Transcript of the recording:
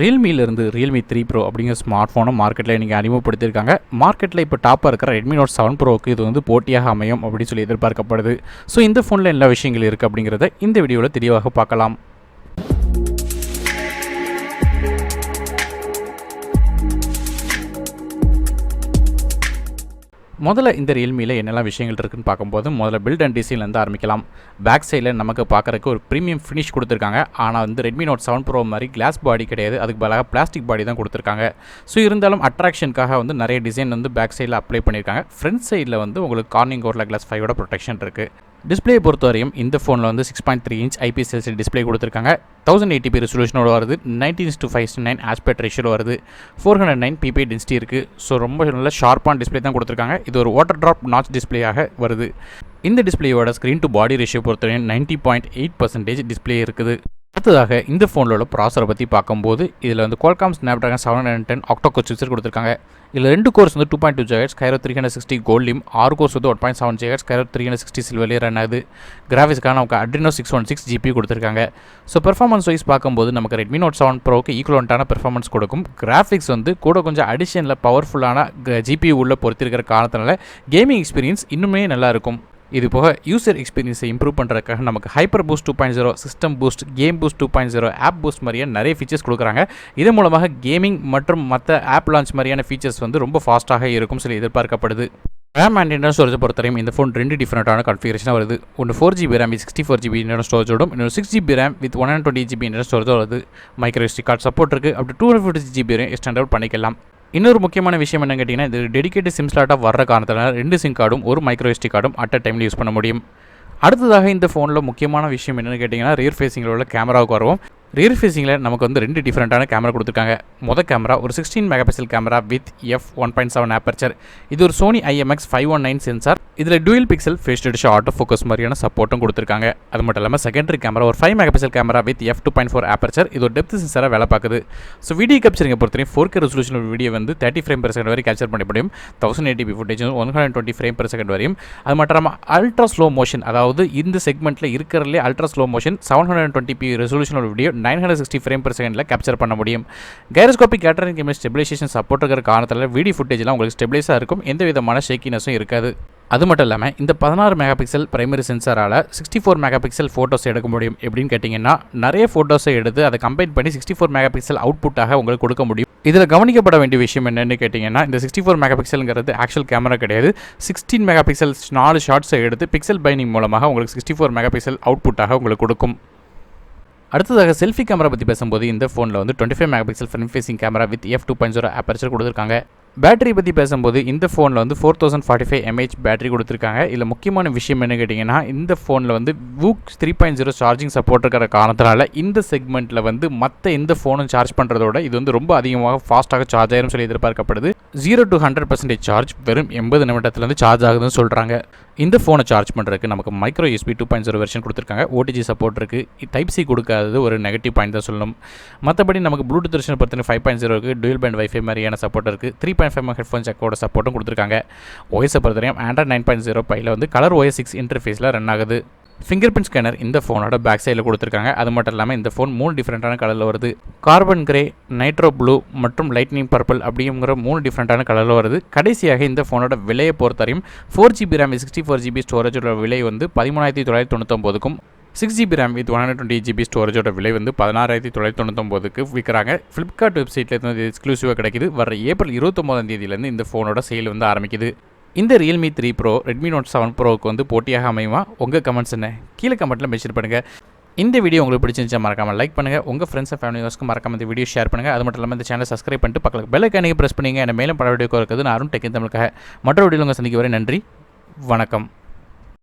ரியல்மியிலிருந்து Realme three pro அப்படிங்கிற smart ஃபோனை மார்க்கெட்டில் இன்றைக்கி அறிமுகப்படுத்தியிருக்காங்க. மார்க்கெட்டில் இப்போ டாப்பாக இருக்கிற ரெட்மி நோட் செவன் ப்ரோவுக்கு இது வந்து போட்டியாக அமையும் அப்படின்னு சொல்லி எதிர்பார்க்கப்படுது. ஸோ இந்த ஃபோனில் என்ன விஷயங்கள் இருக்குது அப்படிங்கிறத இந்த வீடியோவில் தெளிவாக பார்க்கலாம். முதல்ல இந்த ரியல்மியில் என்னெல்லாம் விஷயங்கள் இருக்குன்னு பார்க்கும்போது முதல்ல பில்ட் அண்ட் டிசைன்லேருந்து ஆரம்பிக்கலாம். பேக் சைடில் நமக்கு பார்க்குறதுக்கு ஒரு ப்ரீமியம் ஃபினிஷ் கொடுத்துருக்காங்க. ஆனால் வந்து ரெட்மி நோட் செவன் ப்ரோ மாதிரி கிளாஸ் பாடி கிடையாது. அதுக்கு பதிலாக பிளாஸ்டிக் பாடி தான் கொடுத்துருக்காங்க. ஸோ இருந்தாலும் அட்ராக்ஷனுக்காக வந்து நிறைய டிசைன் வந்து பேக் சைடில் அப்ளை பண்ணியிருக்காங்க. ஃப்ரண்ட் சைடில் வந்து உங்களுக்கு கார்னிங் கோர்ல கிளாஸ் ஃபைவோட ப்ரொடெக்ஷன் இருக்குது டிஸ்பிளே பொறுத்தவரையும் இந்த ஃபோனில் வந்து six point three inch IPS LCD display கொடுத்துருக்காங்க. தௌசண்ட் எயிட்டி ரெசல்யூஷனோட வருது. Nineteen to five nine aspect ரேஷியோட வருது. Four hundred nine PP density இருக்குது ஸோ ரொம்ப நல்ல ஷார்ப்பான டிஸ்பிளே தான் கொடுத்துருக்காங்க. இது ஒரு வாட்டர் ட்ராப் நாச் டிஸ்பிளேயாக வருது. இந்த டிஸ்பிளேயோட ஸ்க்ரீன் டு பாடி ரேஷியோ பொறுத்தவரையும் ninety point eight percentage display இருக்குது. அடுத்ததாக இந்த ஃபோனில் உள்ள ப்ராசரை பற்றி பார்க்கும்போது இதில் வந்து Qualcomm Snapdragon seven hundred ten octacore chipset கொடுத்துருக்காங்க. இதில் ரெண்டு கோர்ஸ் வந்து two point two gigahertz Kryo three hundred sixty கோல்டிம் ஆறு கோர்ஸ் வந்து one point seven gigahertz Kryo three hundred sixty சில்வர்லேயே run ஆகுது. கிராஃபிக்ஸ்க்கான நமக்கு Adreno six one six GB கொடுத்துருக்காங்க. ஸோ பெர்ஃபார்மன்ஸ் வைஸ் பார்க்கும்போது நமக்கு ரெட்மி நோட் செவன் ப்ரோக்கு ஈக்குவலண்ட்டான பெர்ஃபார்மன்ஸ் கொடுக்கும். கிராஃபிக்ஸ் வந்து கூட கொஞ்சம் அடிஷனில் பவர்ஃபுல்லான ஜிபி உள்ள பொறுத்திருக்கிற காரணத்தினால கேமிங் எக்ஸ்பீரியன்ஸ் இன்னுமே நல்லாயிருக்கும் இது போக யூசர் எக்ஸ்பீரியன்ஸை இம்ப்ரூவ் பண்ணுறதுக்காக நமக்கு hyper boost two point zero system boost game boost two point zero app boost மாதிரியான நிறைய ஃபீச்சர்ஸ் கொடுக்குறாங்க. இதன் மூலமாக கேமிங் மற்றும் மற்ற ஆப் லான்ச் மாதிரியான ஃபீச்சர்ஸ் வந்து ரொம்ப ஃபாஸ்ட்டாக இருக்கும் சொல்லி எதிர்பார்க்கப்படுது. ரேம் அண்ட் இன்டர்னல் ஸ்டோரேஜ் பொறுத்தவரையும் இந்த ஃபோன் ரெண்டு டிஃப்ரெண்ட்டான கன்ஃபிகரேஷனாக வருது. ஒன்று four GB RAM with sixty four GB internal ஸ்டோரேஜோடும் இன்னொரு six GB RAM with one hundred twenty GB internal storage வருது. மைக்ரோ எஸ்டி கார்டு சப்போர்ட் இருக்குது அப்படி டூ ஹண்ட்ரட் ஃபிஃப்டி ஜிபி வரையும் எக்ஸ்டெண்ட் அவுட் பண்ணிக்கலாம். இன்னொரு முக்கியமான விஷயம் என்ன கேட்டிங்கன்னா இது டெடிகேட்டட் சிம் ஸ்லாட்டாக வர்ற காரணத்தினால ரெண்டு சிம் கார்டும் ஒரு மைக்ரோ எஸ்டி கார்டும் அட் அ டைமில் யூஸ் பண்ண முடியும். அடுத்ததாக இந்த ஃபோனில் முக்கியமான விஷயம் என்னென்னு கேட்டிங்கன்னா ரியர் ஃபேஸிங்கில் உள்ள கேமராவுக்கு வருவோம். ரியர் ஃபேஸிங்கில் நமக்கு வந்து ரெண்டு டிஃப்ரெண்ட்டான கேமரா கொடுத்துருக்காங்க. மொதல் கேமரா ஒரு sixteen mega pixel camera with F one point seven aperture இது ஒரு Sony IMX five one nine sensor இதில் dual pixel phase to auto focus மாதிரியான சப்போர்ட்டும் கொடுத்துருக்காங்க. அது மட்டும் இல்லாமல் செகண்டரி கேமரா ஒரு five mega pixel camera with F two point four aperture இது ஒரு டெப்த் சென்சாராக வேலை பார்க்குது. ஸோ வீடியோ கேப்சரிங்க பொறுத்தவரையும் ஃபோர் கே ரெசல்யூஷன் வீடியோ வந்து தேர்ட்டி ஃப்ரேம் per செகண்ட் வரை கேப்சர் பண்ண முடியும் thousand eighty footage one hundred twenty frame per second வரையும். அது மட்டும் இல்லாமல் அல்ட்ரா ஸ்லோ மோஷன் அதாவது இந்த செக்மெண்ட்டில் இருக்கிறதுலே ultra slow motion seven hundred twenty P ரெசல்யூஷனோட video nine hundred sixty frame per செகண்டில் கேப்சர் பண்ண முடியும். Gyroscopic catering camera stabilization support இருக்கிற காரணத்தில் வீடியோ ஃபுட்டேஜ்லாம் உங்களுக்கு ஸ்டெபிலைஸாக இருக்கும். எந்த விதமான ஷேக்கினஸும் இருக்காது. அது மட்டும் இல்லாமல் இந்த பதினாறு mega pixel primary சென்சாரால் sixty four mega pixel photos எடுக்க முடியும். எப்படின்னு கேட்டிங்கன்னா நிறைய ஃபோட்டோஸை எடுத்து அதை கம்பைன் பண்ணி சிக்ஸ்டி ஃபோர் மெகா பிக்சல் அவுட்புட்டாக உங்களுக்கு கொடுக்க முடியும். இதில் கவனிக்கப்பட வேண்டிய விஷயம் என்னென்னு கேட்டிங்கன்னா இந்த சிக்ஸ்டி ஃபோர் மெகா பிக்சலுங்கிறது ஆக்சுவல் கேமரா கிடையாது. சிக்ஸ்டீன் மெகா பிக்சல் நாலு ஷார்ட்ஸை எடுத்து பிக்சல் பைனிங் மூலமாக உங்களுக்கு சிக்ஸ்டி ஃபோர் மெகா பிக்சல் அவுட்புட்டாக உங்களுக்கு கொடுக்கும். அடுத்ததாக செல்ஃபி கேமரா பற்றி பேசும்போது இந்த ஃபோனில் வந்து twenty five mega pixel front facing camera with F two point zero aperture கொடுத்துருக்காங்க. பேட்டரி பற்றி பேசும்போது இந்த ஃபோனில் வந்து four thousand forty five mAh battery கொடுத்துருக்காங்க. இதில் முக்கியமான விஷயம் என்ன கேட்டிங்கன்னா இந்த ஃபோனில் வந்து VOOC three point zero charging support இருக்கிற காரணத்தினால இந்த செக்மெண்ட்டில் வந்து மற்ற எந்த ஃபோனும் சார்ஜ் பண்ணுறதோட இது வந்து ரொம்ப அதிகமாக ஃபாஸ்ட்டாக சார்ஜ் ஆயிரும் சொல்லி எதிர்பார்க்கப்படுது. Zero to hundred percentage charge வெறும் எண்பது நிமிடத்துலேருந்து சார்ஜ் ஆகுதுன்னு சொல்கிறாங்க இந்த ஃபோனை சார்ஜ் பண்ணுறதுக்கு நமக்கு micro USB two point zero version கொடுத்துருக்காங்க. ஓடிஜி சப்போர்ட் இருக்குது டைப் சி கொடுக்காதது ஒரு நெகட்டிவ் பாயிண்ட் தான் சொல்லணும். மற்றபடி நமக்கு ப்ளூடூத் வெர்ஷன் பற்றின ஃபைவ் பாயிண்ட் ஜீரோ இருக்குது டூயல் பேண்ட் வைஃபை மாதிரியான சப்போர்ட் இருக்குது த்ரீ பாயிண்ட் ஃபைவ் ஹெட்ஃபோன் செக்கோட சப்போர்ட்டும் கொடுத்துருக்காங்க. ஓஎஸை பொறுத்தவரையும் ஆண்ட்ராய்ட் நைன் பாயிண்ட் ஜீரோ பையில் வந்து கலர் ஓஎஸ் சிக்ஸ் இன்டர்ஃபேஸில் ரன் ஆகுது. ஃபிங்கர் பிரிண்ட் ஸ்கேனர் இந்த ஃபோனோட பேக் சைடில் கொடுத்துருக்காங்க. அது மட்டும் இல்லாமல் இந்த ஃபோன் மூணு டிஃப்ரெண்ட்டான கலரில் வருது. கார்பன் கிரே நைட்ரோ ப்ளூ மற்றும் லைட்னிங் பர்பிள் அப்படிங்கிற மூணு டிஃப்ரெண்ட்டான கலரில் வருது. கடைசியாக இந்த ஃபோனோட விலையை பொறுத்தவரையும் four GB RAM sixty four GB ஸ்டோரேஜோட விலை வந்து பதிமூணாயிரத்தி தொள்ளாயிரத்தி தொண்ணூத்தொம்போதுக்கும் six GB RAM with one hundred twenty GB ஸ்டோரேஜோட விலை வந்து பதினாறாயிரத்தி தொள்ளாயிரத்தி தொண்ணூத்தொம்போதுக்கு விற்கிறாங்க. ஃப்ளிப்கார்ட் வெப்சைட்லேருந்து இருந்து எக்ஸ்க்ளூசிவாக கிடைக்குது. வர ஏப்ரல் இருபத்தொம்போதாம் தேதியிலேருந்து இந்த ஃபோனோட சேல் வந்து ஆரம்பிக்குது. இந்த Realme three pro Redmi Note seven ப்ரோவுக்கு வந்து போட்டியாக அமையுமா? உங்கள் கமெண்ட்ஸ் என்ன? கீழே கமெண்ட்டில் மென்ஷன் பண்ணுங்கள் இந்த வீடியோ உங்களுக்கு பிடிச்சிருந்துச்சா மறக்காமல் லைக் பண்ணுங்கள் உங்கள் ஃப்ரெண்ட்ஸ் அண்ட் ஃபேமிலிஸ்க்கு மறக்காம இந்த வீடியோ ஷேர் பண்ணுங்கள் அது மட்டும் இல்லாமல் இந்த சேனல் சப்ஸ்கிரைப் பண்ணிட்டு பக்கத்தில் பெல் ஐக்கானிக்கு ப்ரெஸ் பண்ணிங்க. என்ன மேலும் பல வீடியோ இருக்குது நான் அருண் டெக்கின் தமிழுக்காக மற்ற வீடியோ உங்கள் சந்திக்க வரை நன்றி. வணக்கம்.